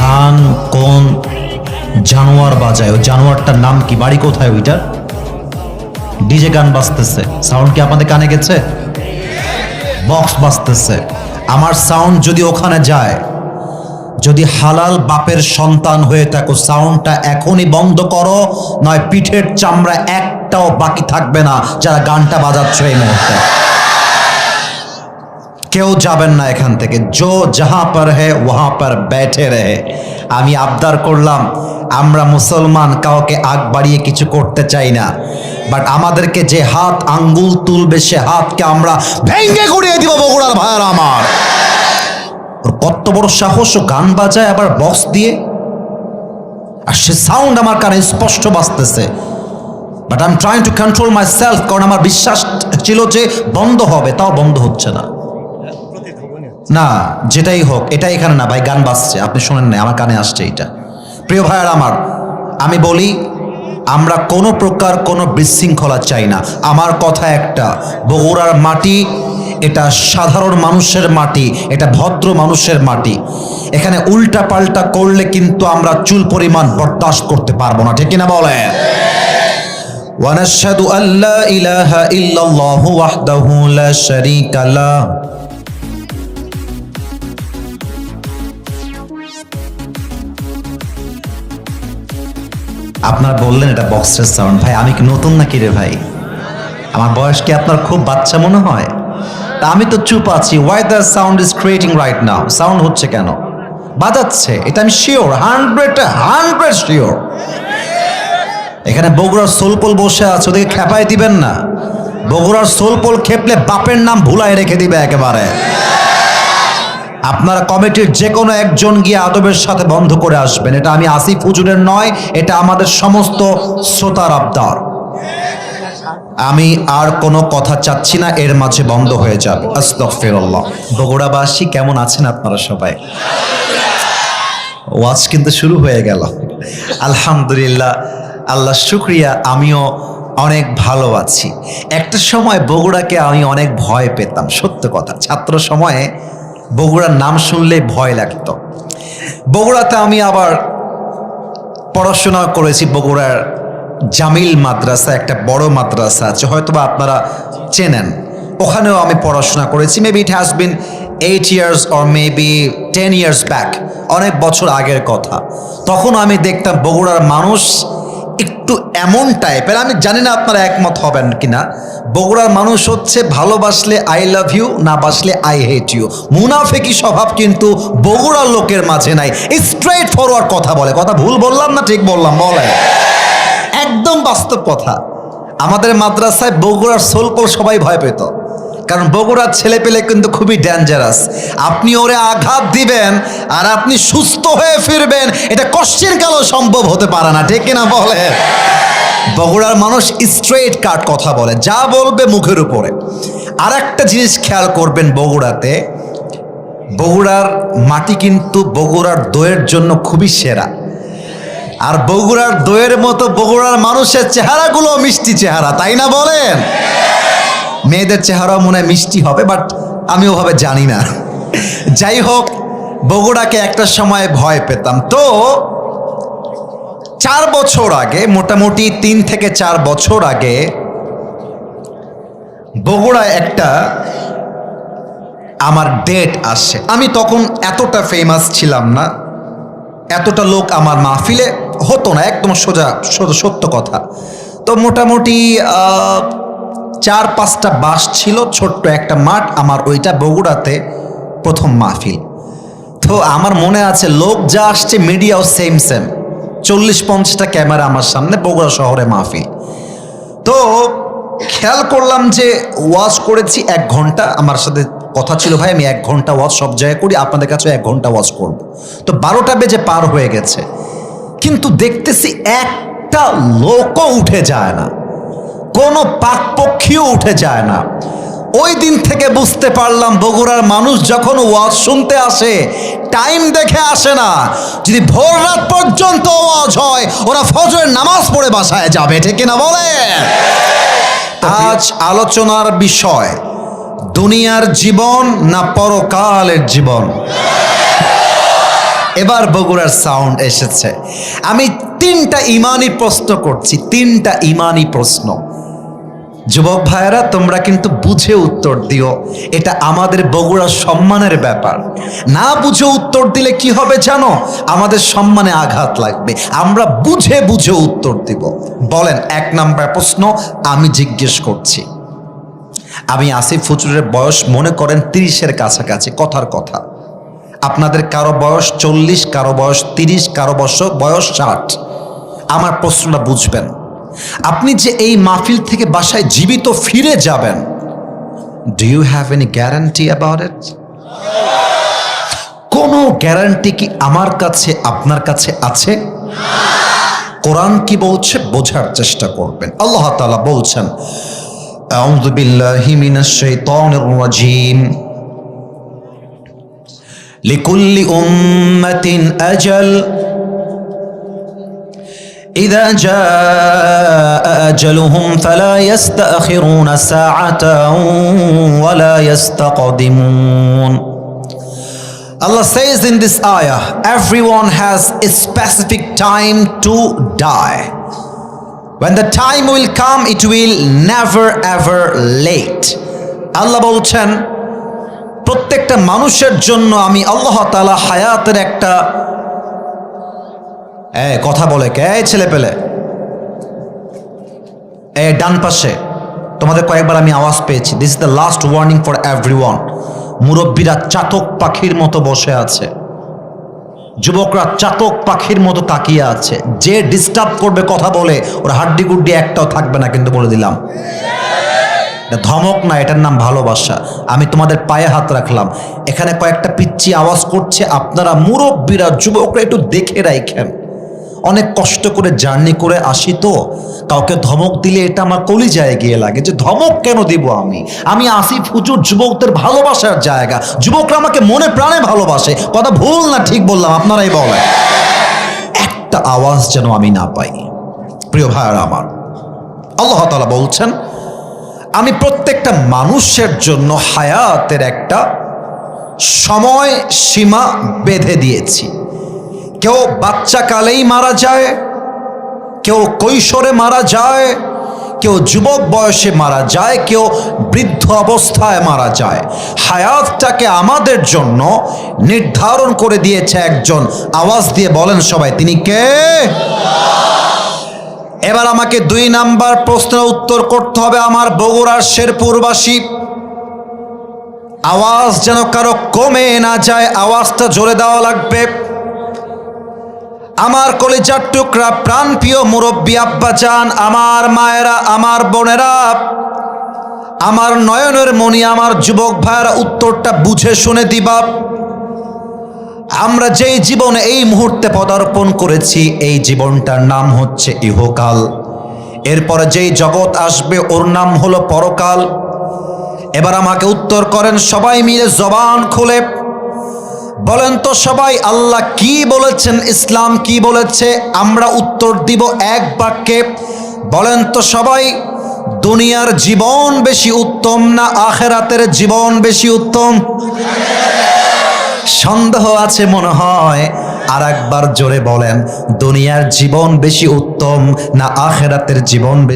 গান কোন জানোয়ার বাজায়? ওই জানোয়ারটার নাম কি? বাড়ি কোথায় ওইটার? ডিজে গান বাজতেছে। সাউন্ড কি আপনাদের কানে গেছে? বক্স বাজতেছে। আমার সাউন্ড যদি ওখানে যায়, যদি হালাল বাপের সন্তান হয়ে থাকো, সাউন্ডটা এখনই বন্ধ করো, নয় পিঠের চামড়া একটাও বাকি থাকবে না, যারা গানটা বাজাচ্ছ এই মুহূর্তে। কেউ যাবেন না এখান থেকে। জো যাহা পর হে, ওহা পর ব্যাঠে রহে আমি আবদার করলাম, আমরা মুসলমান, কাউকে আগ বাড়িয়ে কিছু করতে চাই না। বাট আমাদেরকে যে হাত, আঙ্গুল তুলবে, সে হাতকে আমরা ভেঙ্গে গুড়িয়ে দিব বগুড়ার ভাইয়ার আমার। ওর কত বড় সাহস, ও গান বাজায় আবার বক্স দিয়ে। আর সে সাউন্ড আমার কানে স্পষ্ট বাজতেছে। But I am trying to control myself কারণ আমার বিশ্বাস ছিল যে বন্ধ হবে, তাও বন্ধ হচ্ছে না। না, যেটাই হোক, এটাই এখানে না, ভাই, গান বাজছে। আপনি শোনেন না আমার কানে আসছে এটা প্রিয় ভাইয়ার আমার, আমি বলি, আমরা কোনো প্রকার কোনো বিশৃঙ্খলা চাই না। আমার কথা একটা, বগুড়ার মাটি, এটা সাধারণ মানুষের মাটি, এটা ভদ্র মানুষের মাটি। এখানে উল্টা পাল্টা করলে কিন্তু আমরা চুল পরিমাণ বরদাস্ত করতে পারব না, ঠিক না বলে ونشهد أن لا إله إلا الله وحده لا আপনার বললেন এটা বক্সের সাউন্ড ভাই, আমি কি নতুন নাকি রে ভাই? আমার বয়স কি আপনার খুব বাচ্চা মনে হয়? তা আমি তো চুপ আছি। Why the sound is creating right now sound হচ্ছে কেন? বাজাচ্ছে। এটা আমি শিওর হান্ড্রেড হান্ড্রেড শিওর এখানে বগুড়ার সোলপোল বসে আছে, ওদেরকে খেপাই দিবেন না। বগুড়ার সোলপোল খেপলে বাপের নাম ভুলাই রেখে দিবে একেবারে। আপনারা কমিটির যে কোনো একজন গিয়ে আদবের সাথে বন্ধ করে আসবেন। এটা আমি আসিফ হুজুরের নয়, এটা আমাদের সমস্ত শ্রোতার আবদার। আমি আর কোনো কথা চাচ্ছি না, এর মাঝে বন্ধ হয়ে যাবে। আস্তফিরল্লাহ বগুড়াবাসী কেমন আছেন আপনারা সবাই? ওয়াজ কিন্তু শুরু হয়ে গেল। আলহামদুলিল্লাহ, আল্লাহ শুক্রিয়া, আমিও অনেক ভালো আছি। একটা সময় বগুড়াকে আমি অনেক ভয় পেতাম, সত্য কথা। ছাত্র সময়ে বগুড়ার নাম শুনলে ভয় লাগতো। বগুড়াতে আমি আবার পড়াশোনা করেছি, বগুড়ার জামিল মাদ্রাসা, একটা বড় মাদ্রাসা আছে হয়তো বা আপনারা চেনেন। ওখানেও আমি পড়াশোনা করেছি maybe it has been eight years or maybe ten years back অনেক বছর আগের কথা। তখন আমি দেখতাম বগুড়ার মানুষ একটু এমন টাইপের আমি জানি না আপনারা একমত হবেন কিনা। বগুড়ার মানুষ হচ্ছে ভালোবাসলে আই লাভ ইউ না বাসলে আই হেট ইউ মুনাফেকি স্বভাব কিন্তু বগুড়ার লোকের মাঝে নাই। স্ট্রেট ফরওয়ার্ড কথা বলে। কথা ভুল বললাম না, ঠিক বললাম বলে একদম বাস্তব কথা। আমাদের মাদ্রাসায় বগুড়ার সোলকোল সবাই ভয় পেত। কারণ বগুড়ার ছেলে পেলে কিন্তু খুবই ডেঞ্জারাস আপনি ওরে আঘাত দিবেন আর আপনি সুস্থ হয়ে ফিরবেন, এটা কষ্টের কালও সম্ভব হতে পারে না, ঠিক কিনা বলে? বগুড়ার মানুষ স্ট্রেট কাট কথা বলে, যা বলবে মুখের উপরে। আর একটা জিনিস খেয়াল করবেন বগুড়াতে, বগুড়ার মাটি কিন্তু বগুড়ার দইয়ের জন্য খুবই সেরা। আর বগুড়ার দইয়ের মতো বগুড়ার মানুষের চেহারাগুলো মিষ্টি চেহারা, তাই না বলেন? মেয়েদের চেহারাও মনে মিষ্টি হবে বাট আমি ওভাবে জানি না। যাই হোক, বগুড়াকে একটা সময় ভয় পেতাম। তো চার বছর আগে, মোটামুটি তিন থেকে চার বছর আগে, বগুড়ায় একটা আমার ডেট আসে। আমি তখন এতটা ফেমাস ছিলাম না, এতটা লোক আমার মাহফিলে হতো না, একদম সোজা, সত্য কথা। তো মোটামুটি চার পাঁচটা বাস ছিল, ছোট্ট একটা মাঠ, আমার ওইটা বগুড়াতে প্রথম মাহফিল। তো আমার মনে আছে, লোক যা আসছে, মিডিয়াও সেম সেম চল্লিশ পঞ্চাশটা ক্যামেরা আমার সামনে বগুড়া শহরে মাহফিল। তো খেয়াল করলাম যে ওয়াজ করেছি এক ঘণ্টা, আমার সাথে কথা ছিল, ভাই, আমি এক ঘণ্টা ওয়াজ সব জায়গায় করি, আপনাদের কাছে এক ঘণ্টা ওয়াজ করব। তো বারোটা বেজে পার হয়ে গেছে। কিন্তু দেখতেছি একটা লোকও উঠে যায় না। কোনো পাকপক্ষীও উঠে যায় না। ওই দিন থেকে বুঝতে পারলাম বগুড়ার মানুষ যখন ওয়াজ শুনতে আসে টাইম দেখে আসে না। যদি ভোর রাত পর্যন্ত ওয়াজ হয় ওরা ফজরের নামাজ পড়ে বাসায় যাবে ঠিক না বলে? আজ আলোচনার বিষয় দুনিয়ার জীবন না পরকালের জীবন? এবার বগুড়ার সাউন্ড এসেছে। আমি তিনটা ইমানি প্রশ্ন করছি তিনটা ইমানি প্রশ্ন। যুবক ভাইয়েরা, তোমরা কিন্তু বুঝে উত্তর দিও। এটা আমাদের বগুড়ার সম্মানের ব্যাপার। না বুঝে উত্তর দিলে কি হবে জানো? আমাদের সম্মানে আঘাত লাগবে। আমরা বুঝে বুঝে উত্তর দিব। বলেন, এক নাম্বার প্রশ্ন আমি জিজ্ঞেস করছি। আমি আসিফ ফুচুরের বয়স মনে করেন তিরিশের কাছাকাছি, কথার কথা। আপনাদের কারও বয়স চল্লিশ, কারও বয়স তিরিশ, কারও বয়স বয়স ষাট। আমার প্রশ্নটা বুঝবেন। আপনি যে এই মাহফিল থেকে বাসায় জীবিত ফিরে যাবেন do you have any guarantee about it কোনো গ্যারান্টি কি আমার কাছে আপনার কাছে আছে কোরআন কি বলছে বোঝার চেষ্টা করবেন আল্লাহ তাআলা বলছেন أعوذ بالله من الشيطان الرجيم لكل أمة أجل إذا جاء أجلهم فلا يستأخرون ساعة ولا يستقدمون Allah says in this ayah, everyone has a specific time to die. When the time will come, it will never ever late. আল্লাহ বলছেন প্রত্যেকটা মানুষের জন্য আমি আল্লাহ তালা হায়াতের একটা এ কথা বলে কে? ছেলে পেলে। এ ডান পাশে। তোমাদের কয়েকবার আমি আওয়াজ পেয়েছি। This is the last warning for everyone মুরব্বীরা চাতক পাখির মতো বসে আছে। যুবকরা চাতক পাখির মতো তাকিয়ে আছে। যে ডিস্টার্ব করবে কথা বলে, ওর হাড্ডি গুড্ডি একটাও থাকবে না কিন্তু বলে দিলাম। ধমক না, এটার নাম ভালোবাসা। আমি তোমাদের পায়ে হাত রাখলাম। এখানে কয়েকটা পিচ্ছি আওয়াজ করছে। আপনারা মুরব্বীরা, যুবকরা একটু দেখে রাখেন। অনেক কষ্ট করে জার্নি করে আসি তো। কাউকে ধমক দিলে এটা আমার কলিজায় গিয়ে লাগে যে ধমক কেন দিব আমি? আমি আসিফ হুজুর যুবকদের ভালোবাসার জায়গা। যুবকরা আমাকে মনে প্রাণে ভালোবাসে। কথা ভুল না ঠিক বললাম, আপনারাই বলেন। একটা আওয়াজ যেন আমি না পাই। প্রিয় ভাইয়ার আমার, আল্লাহ তাআলা বলছেন, আমি প্রত্যেকটা মানুষের জন্য হায়াতের একটা সময় সীমা বেঁধে দিয়েছি। কেউ বাচ্চাকালেই মারা যায়, কেউ কৈশোরে মারা যায়, কেউ যুবক বয়সে মারা যায়, কেউ বৃদ্ধ অবস্থায় মারা যায়। হায়াতটাকে আমাদের জন্য নির্ধারণ করে দিয়েছে একজন। আওয়াজ দিয়ে বলেন সবাই, তিনি কে? এবার আমাকে দুই নাম্বার প্রশ্নের উত্তর করতে হবে আমার বগুড়ার শেরপুরবাসী। আওয়াজ যেন কারও কমে না যায়, আওয়াজটা জোরে দেওয়া লাগবে। আমার কলিজার টুকরা প্রাণ প্রিয় মুরব্বী আব্বা চান আমার মায়েরা, আমার বোনেরা, আমার নয়নের মণি, আমার যুবক ভাইয়েরা, উত্তরটা বুঝে শুনে দিবা। আমরা যেই জীবনে এই মুহূর্তে পদার্পণ করেছি, এই জীবনটার নাম হচ্ছে ইহকাল। এরপরে যেই জগৎ আসবে, ওর নাম হলো পরকাল। এবার আমাকে উত্তর করেন সবাই মিলে জবান খুলে। বলেন তো সবাই, আল্লাহ কি বলেছেন? ইসলাম কি বলেছে? আমরা উত্তর দিব এক বাক্যে। বলেন তো সবাই, দুনিয়ার জীবন বেশি উত্তম না আখেরাতের জীবন বেশি উত্তম? সন্দেহ আছে মনে হয়। আর একবার জোরে বলেন, দুনিয়ার জীবন বেশি উত্তম না আখেরাতের জীবন